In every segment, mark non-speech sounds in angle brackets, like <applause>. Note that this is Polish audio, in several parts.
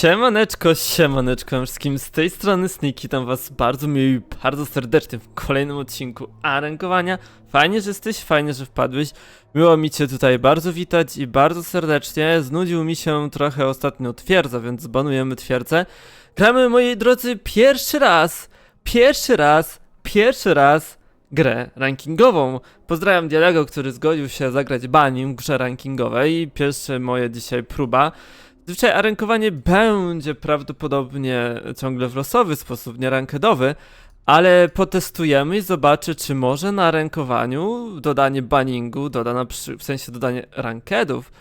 Siemaneczko, siemaneczko wszystkim z tej strony Sneaky, tam was bardzo miło i bardzo serdecznie w kolejnym odcinku Arankowania. Fajnie, że jesteś, fajnie, że wpadłeś. Miło mi cię tutaj bardzo witać i bardzo serdecznie. Znudził mi się trochę ostatnio twierdza, więc zbanujemy twierdzę. Gramy, moi drodzy, pierwszy raz, pierwszy raz, pierwszy raz grę rankingową. Pozdrawiam Dialego, który zgodził się zagrać banim w grze rankingowej. Pierwsze moje dzisiaj próba. Zazwyczaj arankowanie będzie prawdopodobnie ciągle w losowy sposób, nie rankedowy, ale potestujemy i zobaczę, czy może na rankowaniu dodanie banningu, doda na przy, w sensie dodanie rankedów,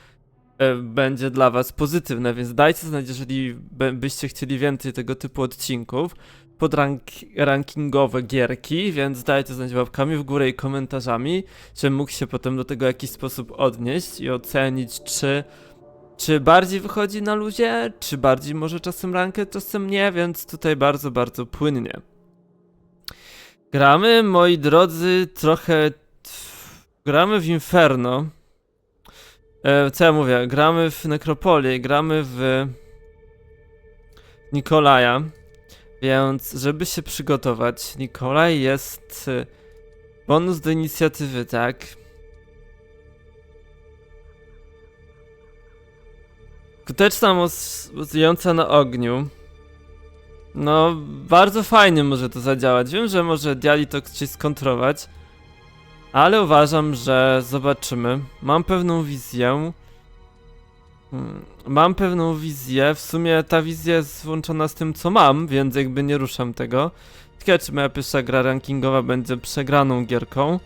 e, będzie dla was pozytywne, więc dajcie znać, jeżeli by- byście chcieli więcej tego typu odcinków pod rank rankingowe gierki, więc dajcie znać łapkami w górę i komentarzami, żebym mógł się potem do tego w jakiś sposób odnieść i ocenić, czy czy bardziej wychodzi na luzie, czy bardziej może czasem rankę, czasem nie, więc tutaj bardzo, bardzo płynnie. Gramy, moi drodzy, trochę... Gramy w Inferno. E, co ja mówię? Gramy w Nekropolię, gramy w Nikolaja. Więc, żeby się przygotować, Nikolaj jest e, bonus do inicjatywy, tak? Skuteczna moc mocująca na ogniu. No, bardzo fajnie może to zadziałać. Wiem, że może Diali to gdzieś skontrować. Ale uważam, że zobaczymy. Mam pewną wizję. Hmm, Mam pewną wizję. W sumie ta wizja jest włączona z tym, co mam, więc jakby nie ruszam tego. Ciekawe, czy moja pierwsza gra rankingowa będzie przegraną gierką.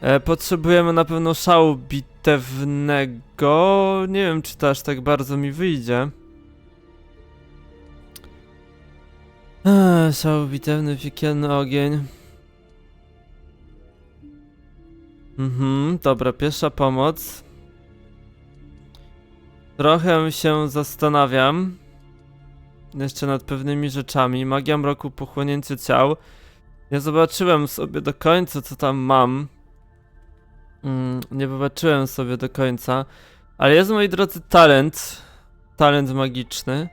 E, potrzebujemy na pewno szału bitewnego. Nie wiem, czy to aż tak bardzo mi wyjdzie. Eee, szał bitewny, piekielny ogień. Mhm, dobra, pierwsza pomoc. Trochę się zastanawiam. Jeszcze nad pewnymi rzeczami. Magia mroku, pochłonięcie ciał. Nie zobaczyłem sobie do końca, co tam mam. Mm, nie wybaczyłem sobie do końca. Ale jest, moi drodzy, talent. Talent magiczny.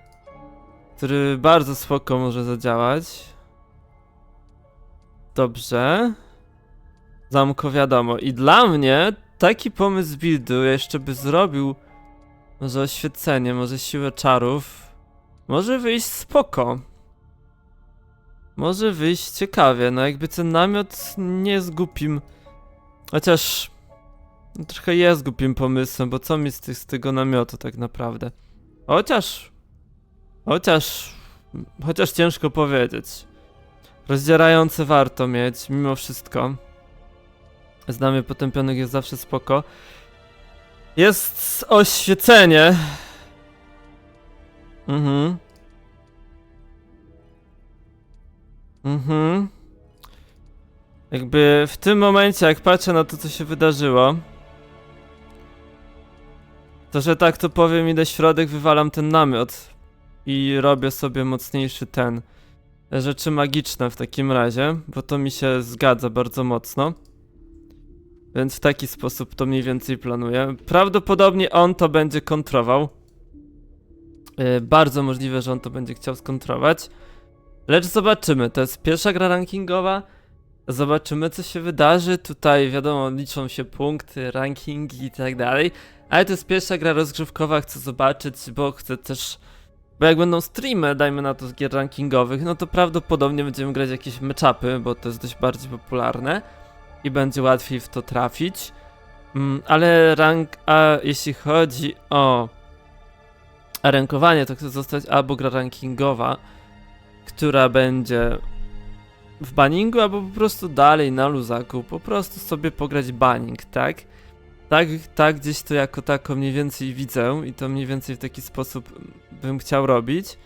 Który bardzo spoko może zadziałać. Dobrze. Zamko wiadomo. I dla mnie taki pomysł buildu jeszcze by zrobił może oświecenie, może siłę czarów. Może wyjść spoko. Może wyjść ciekawie. No jakby ten namiot nie jest głupim. Chociaż no, trochę jest głupim pomysłem, bo co mi z, tych, z tego namiotu tak naprawdę? Chociaż... Chociaż... Chociaż ciężko powiedzieć. Rozdzierające warto mieć, mimo wszystko. Znamie potępionych jest zawsze spoko. Jest oświecenie. Mhm. Mhm. Jakby w tym momencie, jak patrzę na to, co się wydarzyło, to że tak to powiem, idę środek, wywalam ten namiot i robię sobie mocniejszy ten. Rzeczy magiczne w takim razie, bo to mi się zgadza bardzo mocno. Więc w taki sposób to mniej więcej planuję. Prawdopodobnie on to będzie kontrował. Yy, bardzo możliwe, że on to będzie chciał skontrować. Lecz zobaczymy. To jest pierwsza gra rankingowa. Zobaczymy, co się wydarzy. Tutaj, wiadomo, liczą się punkty, rankingi i tak dalej. Ale to jest pierwsza gra rozgrzewkowa, chcę zobaczyć, bo chcę też. Bo jak będą streamy, dajmy na to z gier rankingowych, no to prawdopodobnie będziemy grać jakieś matchupy, bo to jest dość bardziej popularne i będzie łatwiej w to trafić. Mm, ale rank, a jeśli chodzi o rankowanie, to chcę zostać albo gra rankingowa, która będzie w baningu, albo po prostu dalej na luzaku, po prostu sobie pograć baning, tak? Tak, tak gdzieś to jako tako mniej więcej widzę i to mniej więcej w taki sposób bym chciał robić.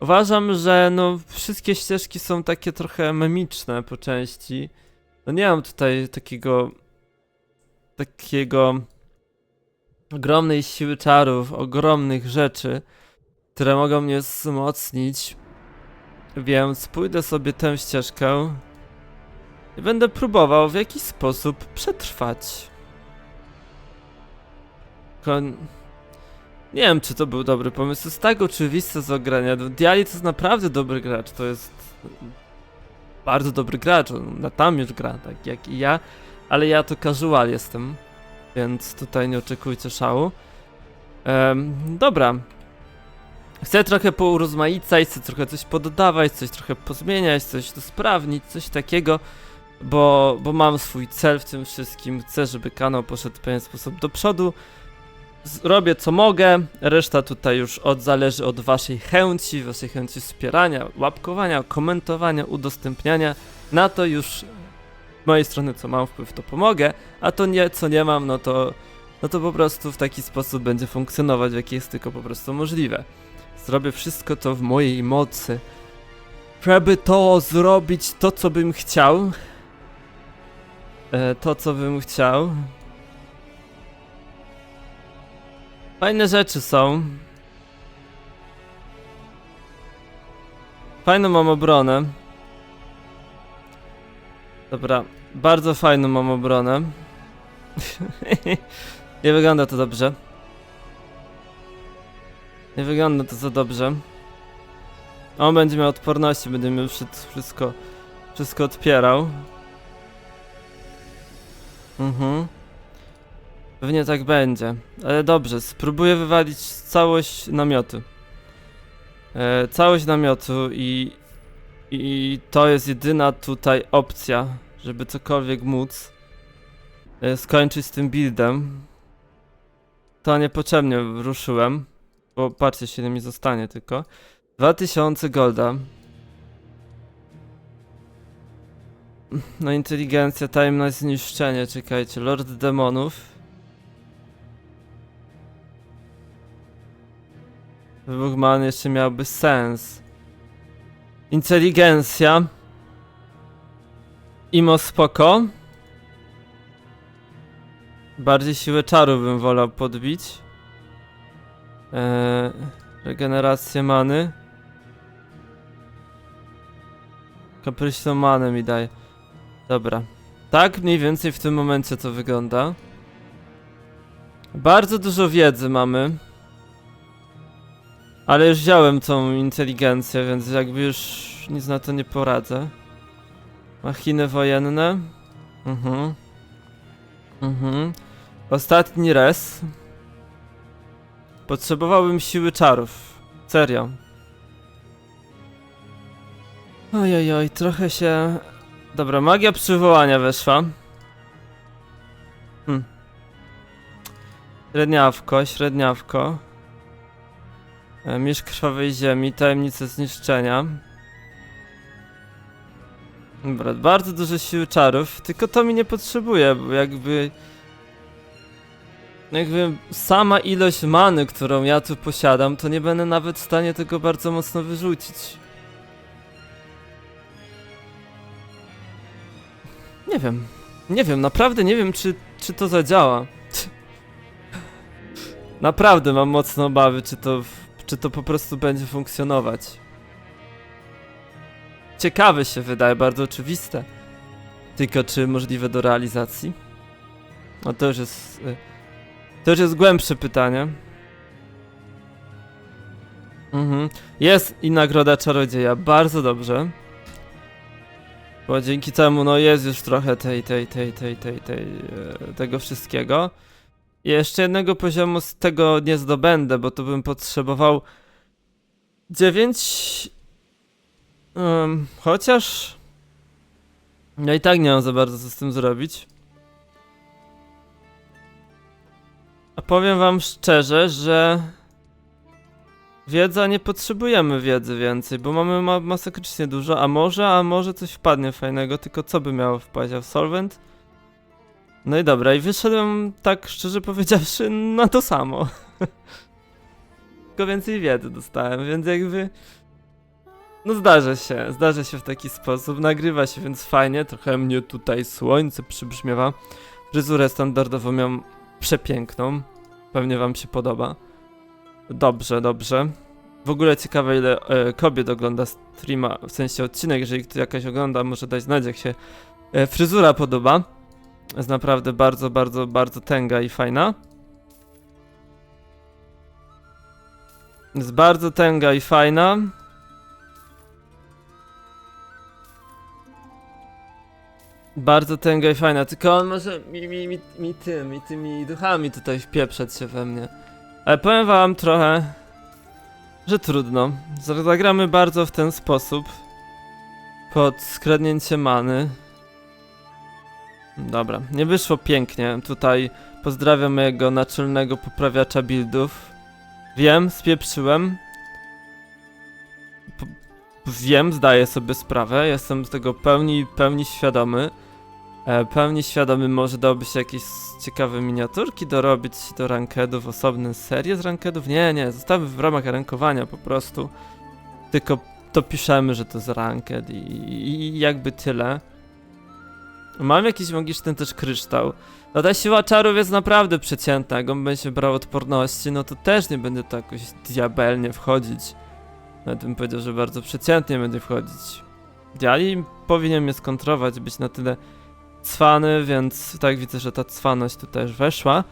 Uważam, że no wszystkie ścieżki są takie trochę memiczne po części. No nie mam tutaj takiego takiego ogromnej siły czarów, ogromnych rzeczy, które mogą mnie wzmocnić. Więc pójdę sobie tę ścieżkę i będę próbował w jakiś sposób przetrwać. Kon... Nie wiem, czy to był dobry pomysł. Jest tak oczywiste z ogrania. Diali to jest naprawdę dobry gracz. To jest bardzo dobry gracz. On na tam już gra, tak jak i ja. Ale ja to casual jestem. Więc tutaj nie oczekujcie szału. Em, dobra. Chcę trochę pourozmaicać, chcę trochę coś pododawać, coś trochę pozmieniać, coś usprawnić, coś takiego, bo, bo mam swój cel w tym wszystkim. Chcę, żeby kanał poszedł w pewien sposób do przodu. Robię co mogę, reszta tutaj już od, zależy od waszej chęci, waszej chęci wspierania, łapkowania, komentowania, udostępniania. Na to już z mojej strony co mam wpływ to pomogę, a to nie, co nie mam, no to, no to po prostu w taki sposób będzie funkcjonować, w jaki jest tylko po prostu możliwe. Zrobię wszystko to w mojej mocy, żeby to zrobić to, co bym chciał. E, to, co bym chciał. Fajne rzeczy są. Fajną mam obronę. Dobra, bardzo fajną mam obronę. <laughs> Nie wygląda to dobrze. Nie wygląda to za dobrze. On będzie miał odporności, będzie mi wszystko, wszystko odpierał. Mhm. Pewnie tak będzie. Ale dobrze, spróbuję wywalić całość namiotu. E, całość namiotu i, i to jest jedyna tutaj opcja, żeby cokolwiek móc e, skończyć z tym buildem. To niepotrzebnie ruszyłem, bo patrzcie, ile mi zostanie tylko. 2000 golda. No inteligencja, tajemne zniszczenie, czekajcie, Lord Demonów. Wybuch man jeszcze miałby sens. Inteligencja. Imo spoko. Bardziej siłę czaru bym wolał podbić. Eee, regenerację many. Kapryśną manę mi daje. Dobra. Tak mniej więcej w tym momencie to wygląda. Bardzo dużo wiedzy mamy. Ale już wziąłem tą inteligencję, więc jakby już nic na to nie poradzę. Machiny wojenne. Mhm. Mhm. Ostatni res. Potrzebowałbym siły czarów. Serio. Ojoj, oj, trochę się... Dobra, magia przywołania weszła. Hm. Średniawko, średniawko. E, Mistrz krwawej ziemi, tajemnice zniszczenia. Dobra, bardzo dużo siły czarów, tylko to mi nie potrzebuje, bo jakby... Jakby sama ilość many, którą ja tu posiadam, to nie będę nawet w stanie tego bardzo mocno wyrzucić. Nie wiem. Nie wiem, naprawdę nie wiem, czy, czy to zadziała. <laughs> Naprawdę mam mocne obawy, czy to, czy to po prostu będzie funkcjonować. Ciekawe się wydaje, bardzo oczywiste. Tylko czy możliwe do realizacji? No to już jest... y, To już jest głębsze pytanie. Mhm. Jest i nagroda czarodzieja, bardzo dobrze. Bo dzięki temu, no jest już trochę tej, tej, tej, tej, tej, tej, e, tego wszystkiego. I jeszcze jednego poziomu z tego nie zdobędę, bo tu bym potrzebował 9. Um, chociaż. Ja i tak nie mam za bardzo co z tym zrobić. A powiem wam szczerze, że. Wiedza, nie potrzebujemy wiedzy więcej, bo mamy ma masakrycznie dużo, a może, a może coś wpadnie fajnego, tylko co by miało wpaść? Absolvent? No i dobra, i wyszedłem tak szczerze <laughs> powiedziawszy na to samo. tylko więcej wiedzy dostałem, więc jakby... No zdarza się, zdarza się w taki sposób, nagrywa się więc fajnie, trochę mnie tutaj słońce przybrzmiewa. Fryzurę standardowo miałem przepiękną, pewnie wam się podoba. Dobrze, dobrze. W ogóle ciekawe ile e, kobiet ogląda streama, w sensie odcinek, jeżeli ktoś jakaś ogląda, może dać znać jak się e, fryzura podoba. Jest naprawdę bardzo, bardzo, bardzo tęga i fajna. Jest bardzo tęga i fajna. Bardzo tęga i fajna, tylko on może mi, mi, mi, mi tym, mi tymi duchami tutaj wpieprzać się we mnie. Ale powiem wam trochę, że trudno. Zagramy bardzo w ten sposób. Pod skradnięcie many. Dobra, nie wyszło pięknie. Tutaj pozdrawiam mojego naczelnego poprawiacza buildów. Wiem, spieprzyłem. Wiem, zdaję sobie sprawę, jestem z tego pełni, pełni świadomy. E, pełni świadomy może dałoby się jakieś ciekawe miniaturki dorobić do rankedów, osobne serie z rankedów? Nie, nie, zostawmy w ramach rankowania po prostu. Tylko to piszemy, że to jest ranked i, i, jakby tyle. Mam jakiś magiczny też kryształ. No ta siła czarów jest naprawdę przeciętna, jak on będzie brał odporności, no to też nie będzie to jakoś diabelnie wchodzić. Nawet bym powiedział, że bardzo przeciętnie będzie wchodzić. Diali powinien mnie skontrować, być na tyle cwany, więc tak widzę, że ta cwaność tu też weszła.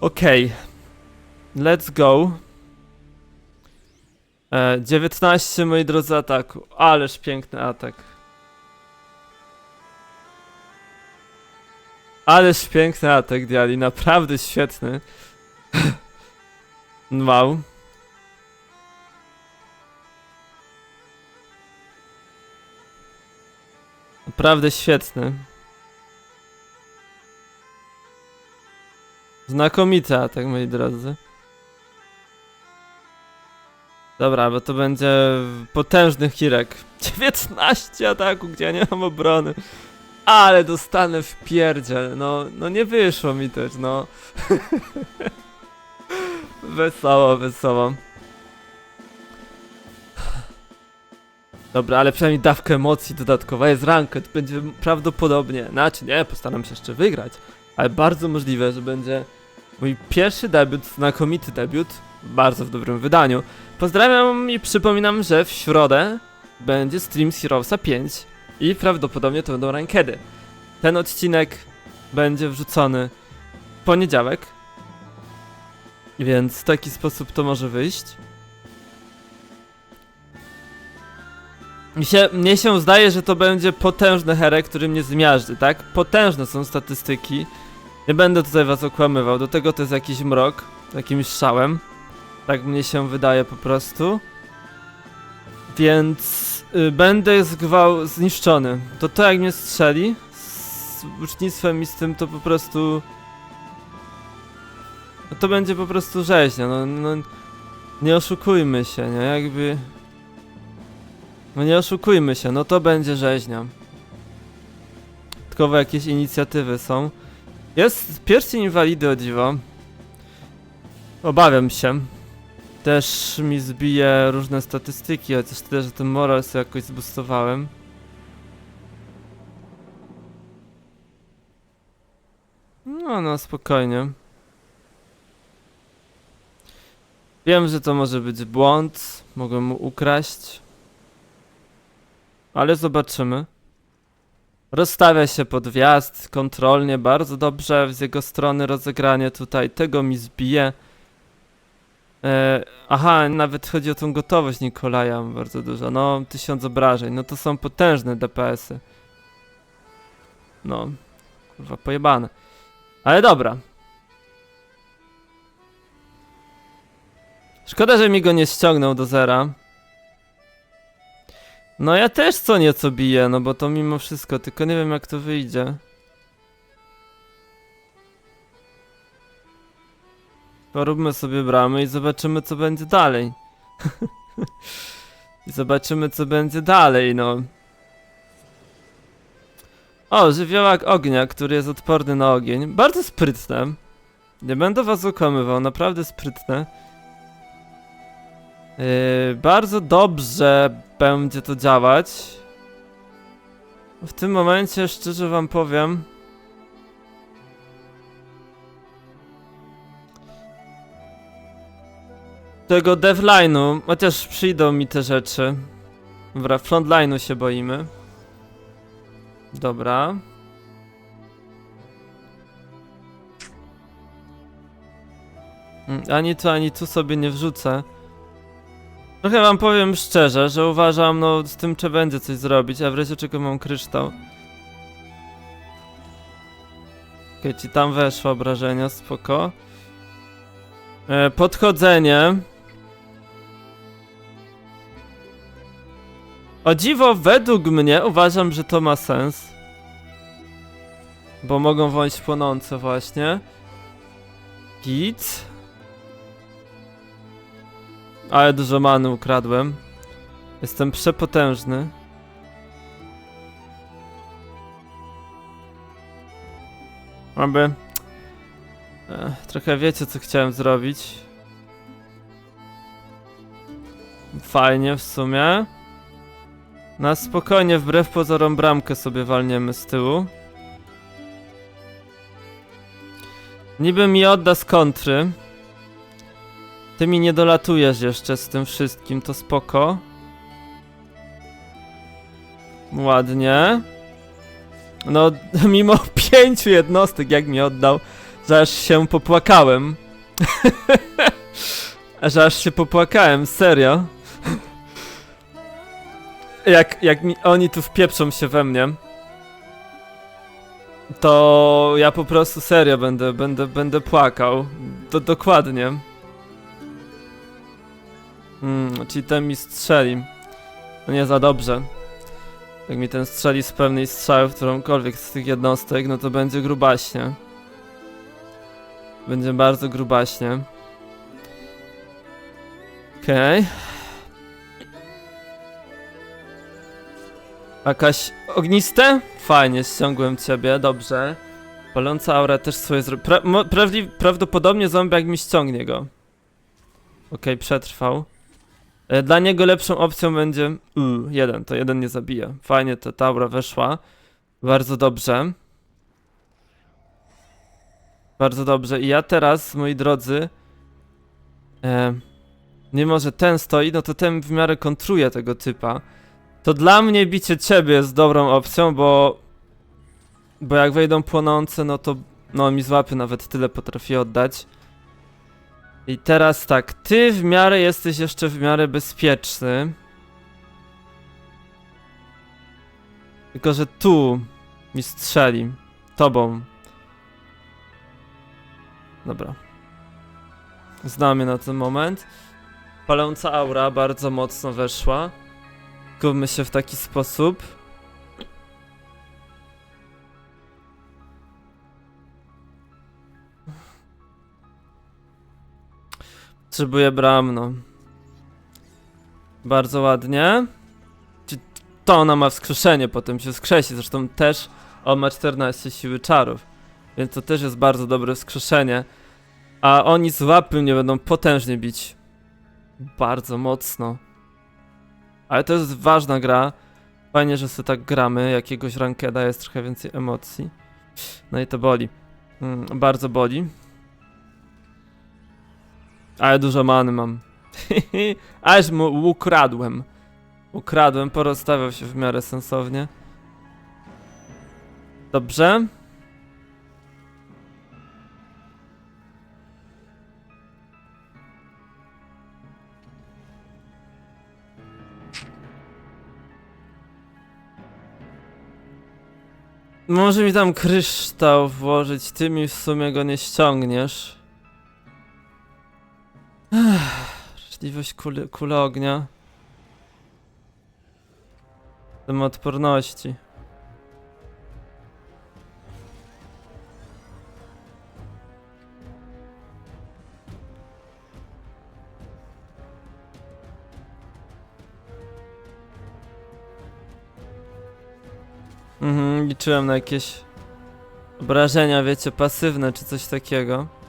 Okej. Let's go. E, 19 moi drodzy ataku. Ależ piękny atak. Ależ piękny atak Diali, naprawdę świetny. <laughs> wow. Naprawdę świetny. Znakomity atak, moi drodzy. Dobra, bo to będzie potężny Hirek. <laughs> 19 ataku, gdzie ja nie mam obrony. Ale dostanę w pierdziel. No, no nie wyszło mi też, no. <laughs> wesoło, wesoło. Dobra, ale przynajmniej dawka emocji dodatkowa jest ranked. Będzie prawdopodobnie, znaczy nie, postaram się jeszcze wygrać. Ale bardzo możliwe, że będzie mój pierwszy debiut, znakomity debiut, bardzo w dobrym wydaniu. Pozdrawiam i przypominam, że w środę będzie stream z Heroesa 5 i prawdopodobnie to będą rankedy. Ten odcinek będzie wrzucony w poniedziałek, więc w taki sposób to może wyjść. Mi się, mnie się zdaje, że to będzie potężny herek, który mnie zmiażdży, tak? Potężne są statystyki. Nie będę tutaj was okłamywał, do tego to jest jakiś mrok, jakimś szałem. Tak mnie się wydaje po prostu. Więc y, będę zgwał zniszczony. To to jak mnie strzeli z ucznictwem i z tym to po prostu... No to będzie po prostu rzeźnia, no, no nie oszukujmy się, nie? Jakby... No nie oszukujmy się, no to będzie rzeźnia. Tylko jakieś inicjatywy są. Jest pierwszy inwalidy o dziwo. Obawiam się. Też mi zbije różne statystyki, chociaż tyle, że ten moral sobie jakoś zboostowałem. No, no, spokojnie. Wiem, że to może być błąd, mogłem mu ukraść. Ale zobaczymy. Rozstawia się pod wjazd, kontrolnie, bardzo dobrze z jego strony rozegranie tutaj, tego mi zbije. E, aha, nawet chodzi o tą gotowość Nikolaja bardzo dużo, no tysiąc obrażeń, no to są potężne DPS-y. No, kurwa pojebane. Ale dobra. Szkoda, że mi go nie ściągnął do zera. No ja też co nieco biję, no bo to mimo wszystko, tylko nie wiem jak to wyjdzie. Poróbmy sobie bramy i zobaczymy co będzie dalej. <laughs> I zobaczymy co będzie dalej, no. O, żywiołak ognia, który jest odporny na ogień. Bardzo sprytne. Nie będę was okłamywał, naprawdę sprytne. Yy, bardzo dobrze będzie to działać. W tym momencie, szczerze wam powiem, tego devline'u, chociaż przyjdą mi te rzeczy. Dobra, frontline'u się boimy. Dobra. Mm, Ani tu, ani tu sobie nie wrzucę. Trochę wam powiem szczerze, że uważam, no z tym trzeba będzie coś zrobić, a w razie czego mam kryształ. Okej, ci tam weszło obrażenia, spoko. E, podchodzenie. O dziwo, według mnie uważam, że to ma sens. Bo mogą wąć płonące właśnie. Git. Ale dużo many ukradłem. Jestem przepotężny. Aby... Ech, trochę wiecie, co chciałem zrobić. Fajnie w sumie. Na spokojnie, wbrew pozorom bramkę sobie walniemy z tyłu. Niby mi odda z kontry. Ty mi nie dolatujesz jeszcze z tym wszystkim, to spoko. Ładnie. No, <laughs> mimo <laughs> pięciu jednostek, jak mi oddał, że aż się popłakałem. <laughs> że aż się popłakałem, serio. jak, jak mi, oni tu wpieprzą się we mnie, to ja po prostu serio będę, będę, będę płakał. To dokładnie. Mm, czyli ten mi strzeli. No nie za dobrze. Jak mi ten strzeli z pewnej strzały w którąkolwiek z tych jednostek, no to będzie grubaśnie. Będzie bardzo grubaśnie. Okej. Jakaś ogniste? Fajnie, ściągłem ciebie, dobrze. Paląca aura też swoje zrobi. Pra prawdopodobnie zombiak mi ściągnie go. Okej, przetrwał. E, Dla niego lepszą opcją będzie. Jeden, to jeden nie zabija. Fajnie, ta taura weszła. Bardzo dobrze. Bardzo dobrze. I ja teraz, moi drodzy. E, mimo, że ten stoi, no to ten w miarę kontruje tego typa. To dla mnie bicie ciebie jest dobrą opcją, bo. Bo jak wejdą płonące, no to. No mi złapy nawet tyle potrafi oddać. I teraz tak, ty w miarę jesteś jeszcze w miarę bezpieczny. Tylko, że tu mi strzeli. Tobą. Dobra. Znamy na ten moment. Paląca aura bardzo mocno weszła. Skupmy się w taki sposób. Potrzebuję bram, no. Bardzo ładnie. To ona ma wskrzeszenie, potem się skrzesi. Zresztą też on ma 14 siły czarów. Więc to też jest bardzo dobre wskrzeszenie. A oni z łapy mnie będą potężnie bić. Bardzo mocno. Ale to jest ważna gra. Fajnie, że sobie tak gramy. Jakiegoś rankeda jest trochę więcej emocji. No i to boli. Mm, bardzo boli. Ale dużo many mam. <laughs> Aż mu ukradłem. Ukradłem, porozstawiał się w miarę sensownie. Dobrze. Może mi tam kryształ włożyć, ty mi w sumie go nie ściągniesz. Ech, Życzliwość kuli, kule ognia. Tym odporności. Mhm, liczyłem na jakieś obrażenia, wiecie, pasywne czy coś takiego.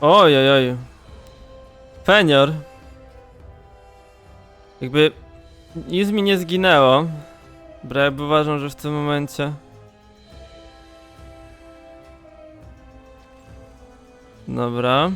Oj, oj. Fenior. Jakby nic mi nie zginęło. Jakby uważam, że w tym momencie. Dobra.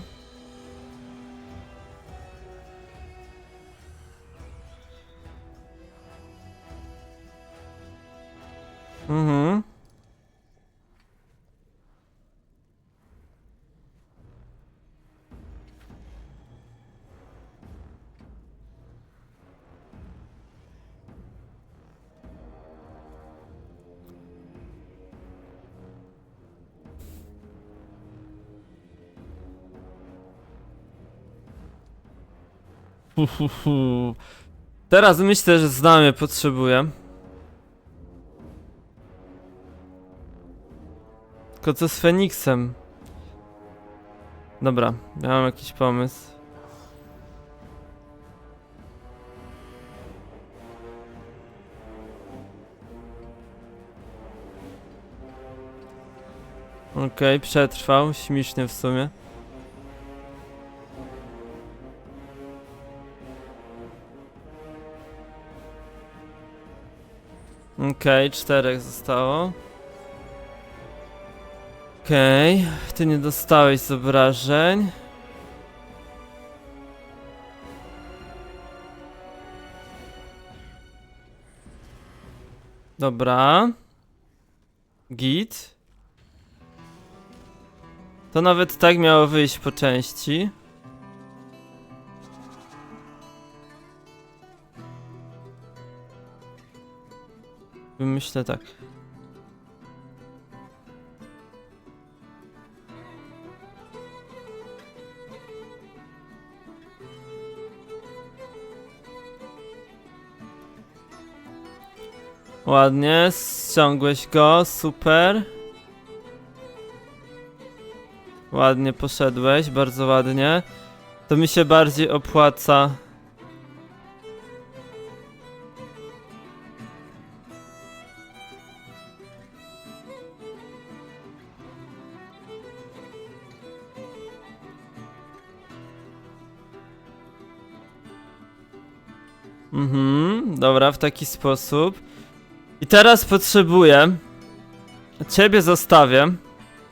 Teraz myślę, że znamie potrzebuję. Tylko co z Feniksem? Dobra, ja mam jakiś pomysł. Okej, przetrwał, śmiesznie w sumie. Okej, czterech zostało. Okej, ty nie dostałeś z obrażeń. Dobra. Git. To nawet tak miało wyjść po części. Myślę tak. Ładnie, ściągłeś go, super. Ładnie poszedłeś, bardzo ładnie. To mi się bardziej opłaca. Mhm, dobra, w taki sposób. I teraz potrzebuję. Ciebie zostawię.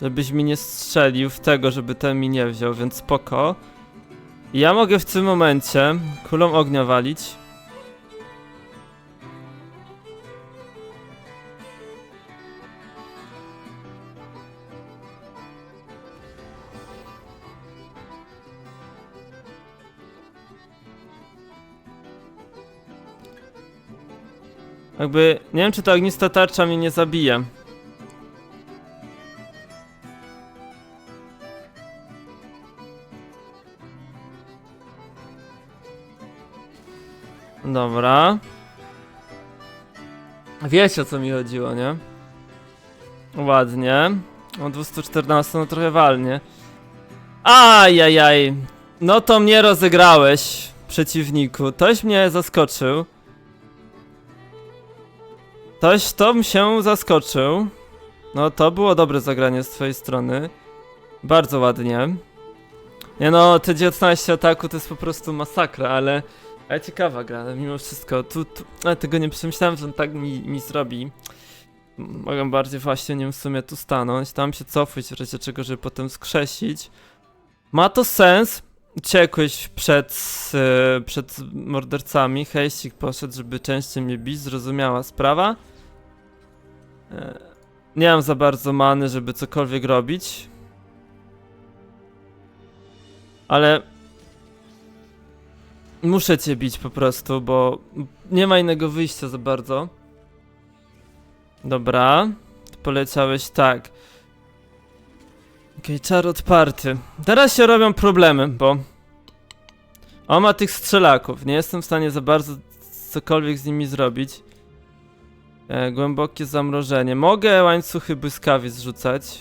Żebyś mi nie strzelił w tego, żeby ten mi nie wziął, więc spoko. Ja mogę w tym momencie kulą ognia walić. Jakby, nie wiem czy ta ognista tarcza mnie nie zabije. Dobra. Wiecie o co mi chodziło, nie? Ładnie. O 214 no trochę walnie. Ajajaj. No to mnie rozegrałeś, przeciwniku. Toś mnie zaskoczył. Toś to się zaskoczył. No to było dobre zagranie z twojej strony. Bardzo ładnie. Nie no, te 19 ataku to jest po prostu masakra, ale... Ale ciekawa gra, mimo wszystko, tu, tu ale tego nie przemyślałem, że on tak mi, mi zrobi. Mogę bardziej właśnie nim w sumie tu stanąć, tam się cofać w razie czego, żeby potem skrzesić. Ma to sens. Uciekłeś przed, e, przed mordercami, hejścik poszedł, żeby częściej mnie bić, zrozumiała sprawa. E, nie mam za bardzo many, żeby cokolwiek robić. Ale Muszę cię bić po prostu, bo nie ma innego wyjścia za bardzo. Dobra, poleciałeś tak. Okej, czar odparty. Teraz się robią problemy, bo on ma tych strzelaków. Nie jestem w stanie za bardzo cokolwiek z nimi zrobić. E, głębokie zamrożenie. Mogę łańcuchy błyskawic rzucać.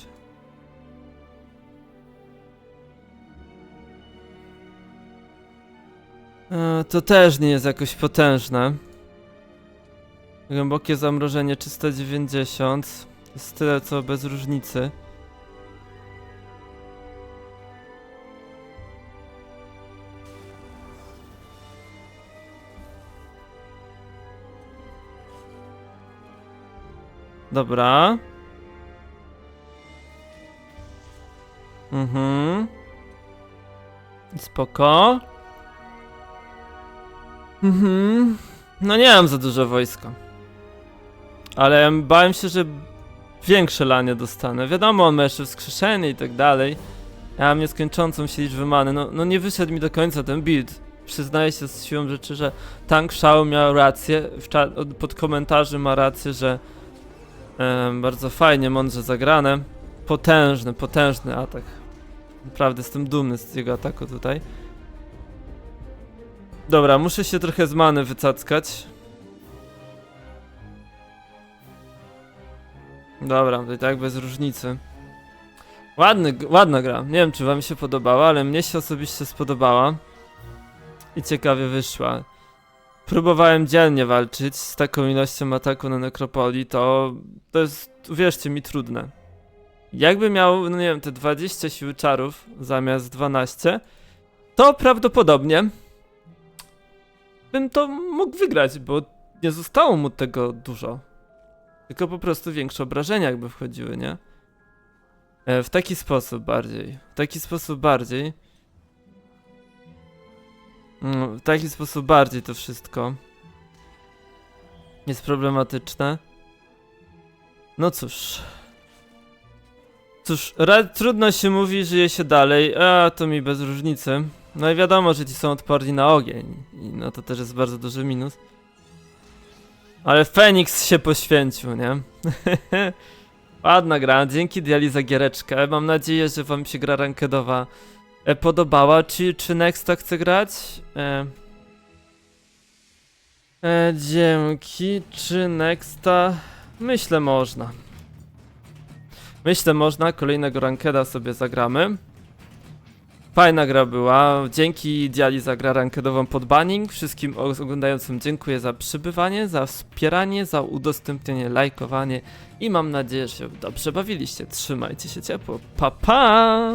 E, to też nie jest jakoś potężne. Głębokie zamrożenie 390. Jest tyle co bez różnicy. Dobra. Mhm. Spoko. Mhm. No nie mam za dużo wojska. Ale bałem się, że większe lanie dostanę. Wiadomo, on ma jeszcze wskrzeszenie i tak dalej. Ja mam nieskończącą się liczbę many. No, no nie wyszedł mi do końca ten build. Przyznaję się z siłą rzeczy, że Tank Shao miał rację. Pod komentarzy ma rację, że bardzo fajnie, mądrze zagrane. Potężny, potężny atak. Naprawdę jestem dumny z jego ataku tutaj. Dobra, muszę się trochę z many wycackać. Dobra, to i tak bez różnicy. Ładny, ładna gra. Nie wiem, czy wam się podobała, ale mnie się osobiście spodobała. I ciekawie wyszła. Próbowałem dzielnie walczyć z taką ilością ataku na nekropolii, to to jest, uwierzcie mi, trudne. Jakby miał, no nie wiem, te 20 sił czarów zamiast 12, to prawdopodobnie bym to mógł wygrać, bo nie zostało mu tego dużo. Tylko po prostu większe obrażenia jakby wchodziły, nie? E, w taki sposób bardziej. W taki sposób bardziej. Mm, w taki sposób bardziej to wszystko. Jest problematyczne. No cóż. Cóż, trudno się mówi, żyje się dalej, a to mi bez różnicy. No i wiadomo, że ci są odporni na ogień. I no to też jest bardzo duży minus. Ale Feniks się poświęcił, nie? <laughs> Ładna gra, dzięki Diali za giereczkę. Mam nadzieję, że wam się gra rankedowa podobała. Czy, czy Nexta chce grać? E, e, dzięki. Czy Nexta? Myślę można. Myślę można, kolejnego rankeda sobie zagramy. Fajna gra była. Dzięki Diali za grę rankedową pod banning. Wszystkim oglądającym dziękuję za przybywanie, za wspieranie, za udostępnienie, lajkowanie i mam nadzieję, że się dobrze bawiliście. Trzymajcie się ciepło. Pa pa!